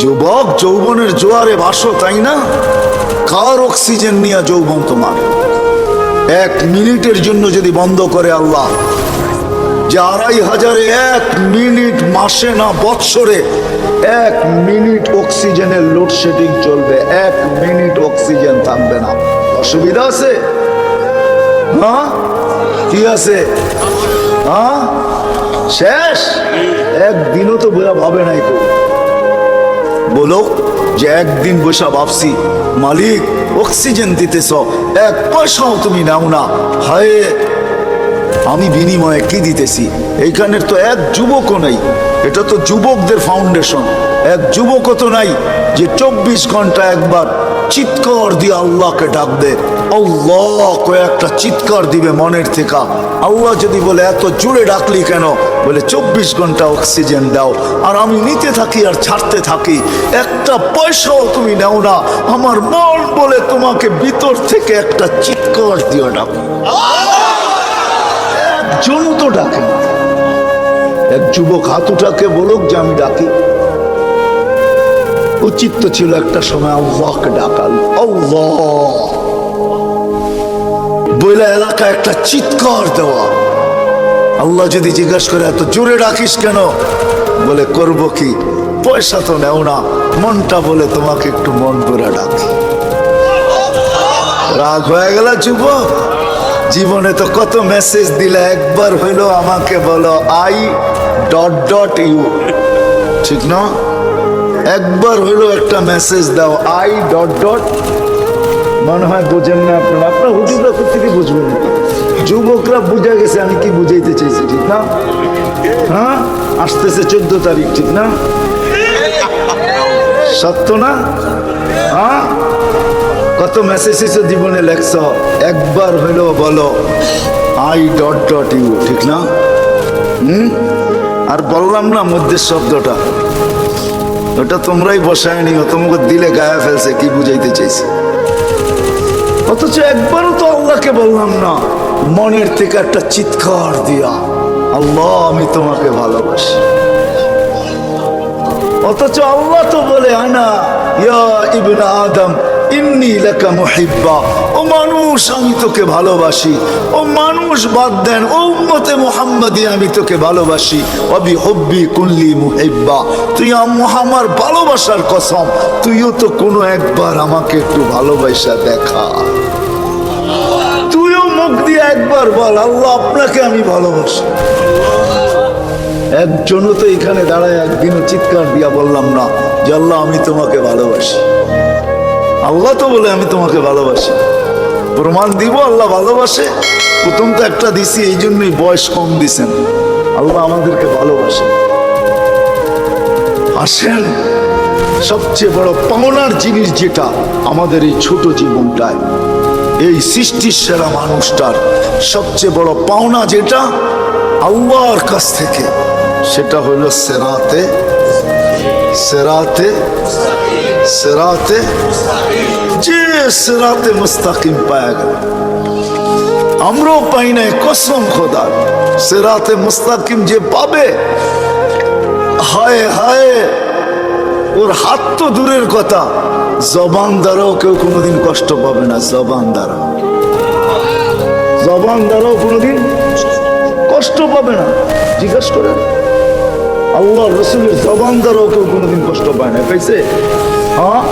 যুবক, যৌবনের জোয়ারে বাসো তাই না? কার অক্সিজেন নিয়ে যৌবন তোমার। এক মিনিটের জন্য যদি বন্ধ করে আল্লাহ, যে আড়াই হাজারে এক মিনিট মাসে না বৎসরে এক মিনিট অক্সিজেনের লোডশেডিং চলবে, এক মিনিট অক্সিজেন থাকবে না। অসুবিধা আছে? হ্যাঁ? কি আছে? হ্যাঁ? শেষ? একদিনও তো বোঝা ভাবে নাই তো বলো যে একদিন বসা ভাবছি, মালিক অক্সিজেন দিতেছ, এক পয়সাও তুমি নাও না। হায়, আমি বিনিময়ে কি দিতেছি? এইখানের তো এক যুবকও নাই। এটা তো যুবকদের ফাউন্ডেশন এক যুবকও তো নাই যে চব্বিশ ঘণ্টা একবার চিৎকর দিয়ে আল্লাহকে ডাকবে আল্লাহ কয়েকটা চিৎকার দিবে মনের থেকে। আল্লাহ যদি বলে, এত জোরে ডাকলি কেন? বলে, চব্বিশ ঘণ্টা অক্সিজেন দাও। আর আমি নিতে থাকি আর ছাড়তে থাকি। একটা পয়সাও তুমি নাও না। আমার মন বলে তোমাকে ভিতর থেকে একটা চিৎকার দিও ডাকো একজন তো ডাকে এক যুবক হাতুটাকে বলুক যে, আমি ডাকি। উচিত ছিল একটা সময় আল্লাহকে ডাকাল। আল্লাহ! বইলা এলাকা একটা চিৎকার দেওয়া। আল্লাহ যদি জিজ্ঞাসা করে, এত জোরে ডাকিস কেন? বলে, করব কি? পয়সা তো নেও না। মনটা বলে তোমাকে একটু মন করে ডাকি। রাগ হয়ে গেল যুবক। জীবনে তো কত মেসেজ দিলে একবার হইল আমাকে বলো, আই ডট ডট ইউ। ঠিক না? একবার হইল একটা মেসেজ দাও, আই ডট ডট মনে হয় বোঝেন না আপনারা। আপনার হুজুররা থেকে বুঝবেন? যুবকরা বুঝা গেছে আমি কি বুঝাইতে চাইছি, ঠিক না? হ্যাঁ? আসতেছে চোদ্দ তারিখ, ঠিক না? সত্য না? হ্যাঁ? কত মেসেজ জীবনে লেখছ, একবার হইল বলো, আই ডট ডট ইউ, ঠিক না? হুম? আর বললাম না মধ্যের শব্দটা। ওটা তোমরাই বসায় নিও তোমাকে দিলে গায়ে ফেলছে, কি বুঝাইতে চাইছে? অথচ একবারও তো আল্লাহকে বললাম না, মনের থেকে একটা চিৎকার দিয়া, আল্লাহ, আমি তোমাকে ভালোবাসি। অথচ আল্লাহ তো বলে, আনা, ইয়া ইবনা আদম ইন্নি লাকা মুহিব্বা। ও মানুষ, আমি তোকে ভালোবাসি। ও মানুষ, বাদ দেন, ও উম্মতে মুহাম্মাদি, আমি তোকে ভালোবাসি। অবি হব্বি কুল্লি মুহিব্বা। তুই আমার ভালোবাসার কসম। তুইও তো কোনো একবার আমাকে একটু ভালোবাসা দেখা। তুইও মুখ দিয়ে একবার বল, আল্লাহ আপনাকে আমি ভালোবাসি। একজনও তো এখানে দাঁড়ায়, একদিনও চিৎকার দিয়া বললাম না যে, আল্লাহ, আমি তোমাকে ভালোবাসি। আল্লাহ তো বলে আমি তোমাকে ভালোবাসি। প্রমাণ দিব, আল্লাহ ভালোবাসে। প্রথম তো একটা দিছি, এই জন্যই বয়স কম দিছেন। আল্লাহ আমাদেরকে ভালোবাসে। আসেন, সবচেয়ে বড় পাওনার জিনিস যেটা আমাদের এই ছোট জীবনটায়, এই সৃষ্টির সেরা মানুষটার সবচেয়ে বড় পাওনা যেটা আল্লাহর কাছ থেকে, সেটা হলো সেরাতে সেরাতে সেরাতে যে সেরাতে মুস্তাকিম পায়া গেল আমরাও পাই নাই কসম খোদার সেরাতে মুস্তাকিম যে পাবে হায় হায় ওর হাত তো দূরের কথা জবান দ্বারাও কেউ কোনোদিন কষ্ট পাবে না জবান দ্বারা জবান দ্বারাও কোনোদিন কষ্ট পাবে না জিজ্ঞাসা করেন আল্লাহ রসুলের জবান দ্বারাও কেউ কোনোদিন কষ্ট পায় না। পাইছে হ্যাঁ?